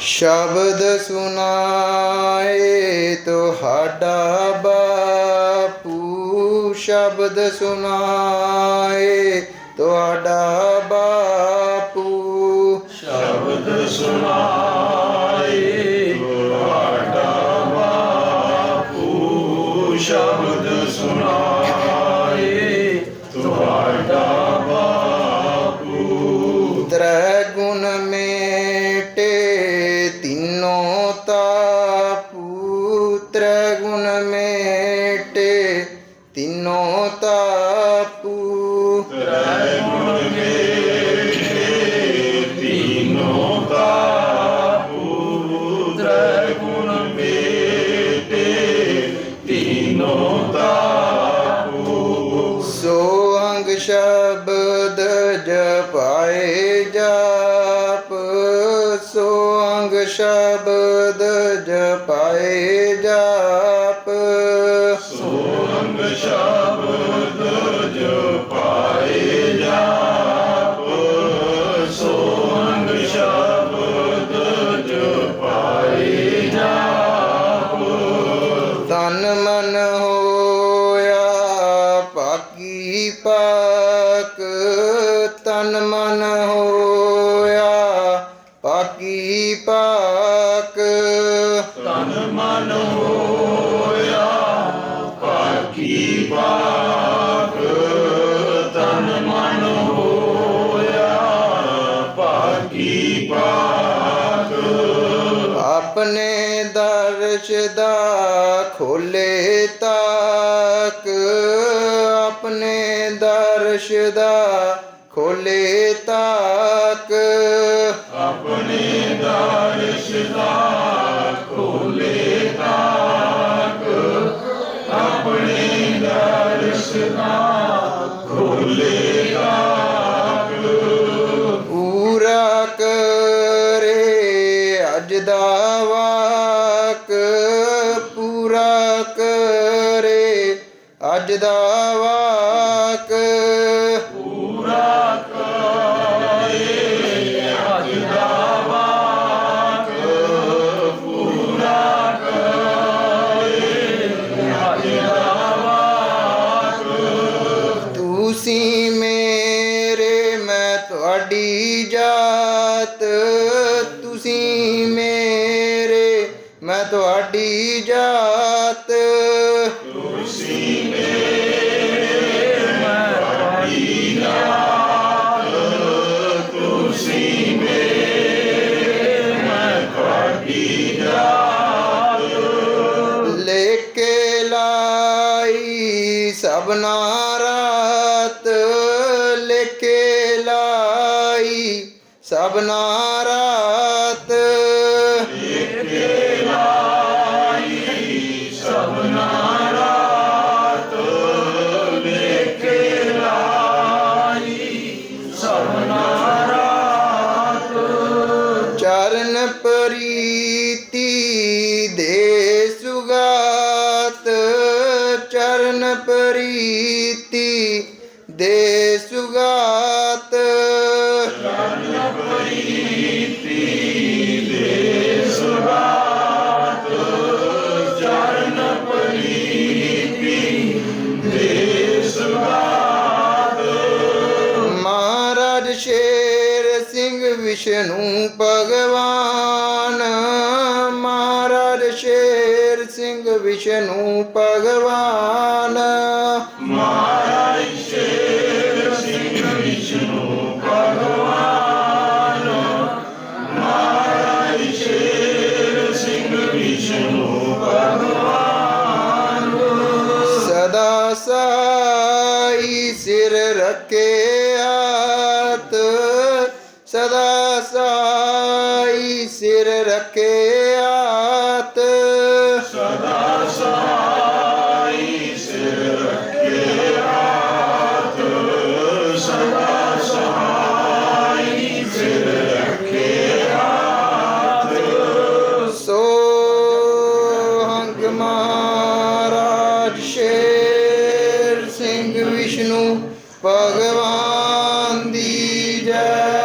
ਸ਼ਬਦ ਸੁਨਾਏ ਤੁਹਾਡਾ ਬਾਪੂ ਸ਼ਬਦ ਸੁਨਾਏ ਤੁਹਾਡਾ ਬਾਪੂ। ਸ਼ਬਦ ਸੁਨਾਏ ਸ਼ਬਦ ਜਪਾਏ ਜਾਪ ਸੋ ਅੰਗ ਸ਼ਬਦ ਜਪਾਏ ਜਾਪ। ਸੋਰੰਗ ਸ਼ਬਦ ਜਪਾਏ ਜਾਪ ਸੋਰੰਗ ਸ਼ਬਦ ਜਪਾਏ ਜਾਪ। ਤਨ ਮਨ ਹੋਇਆ ਪਾਕੀ ਪਾਕ ਤਨ ਮਨ ਹੋਇਆ ਪਾਕੀ ਪਾਕ ਤਨ ਮਨ ਹੋਇਆ ਪਾਕੀ ਪਾਕ ਤਨ ਮਨ ਹੋਇਆ ਪਾਕੀ ਪਾਕ। ਆਪਣੇ ਦਰਸ਼ ਦਾ ਖੋਲੇ ਤਾਕ। ਆਪਣੇ ਦਰਸ਼ ਦਾ ਖੋਲੇ ਤਾਕ। ਆਪਣੇ ਦਰਸ਼ ਦਾ ਖੋਲੇ ਤਾਕ। ਆਪਣੇ ਦਰਸ਼ ਦਾ ਖੋਲੇ ਅੱਜ ਦਾ ਵਾਕ। ਪੂਰਾ ਕਰੇ ਅੱਜ ਦਾ ਵਾਕ ਪੂਰਾ ਕਰੇ ਅੱਜ ਦਾ ਵਾਕ ਤੁਸੀਂ ਮੇਰੇ, ਮੈਂ ਤੁਹਾਡੀ ਜਾਤ। ਤੁਸੀਂ ਮੇਰੇ, ਮੈਂ ਤੁਹਾਡੀ ਜਾਤ। ਸਭਨਾ ਰਾਤ ਲੈ ਕੇ ਲਾਈ ਸਭਨਾ ਰਾਤ ਸਭਨਾ ਰਾਤ ਲੇਕੇ ਲਾਈ। ਸਭਨਾ ਰਾਤ ਚਰਨ ਪ੍ਰੀਤੀ ਦੇ ਸੁਗਾਤ। ਚਰਨ ਚਰਨ ਪ੍ਰੀਤੀ ਦੇ ਸੁਗਾਤ ਮਹਾਰਾਜ ਸ਼ੇਰ ਸਿੰਘ ਸਿਰ ਰੱਖੇ ਹਾਥ ਸਦਾ ਸਾਈ ਸਿਰ ਰੱਖੇ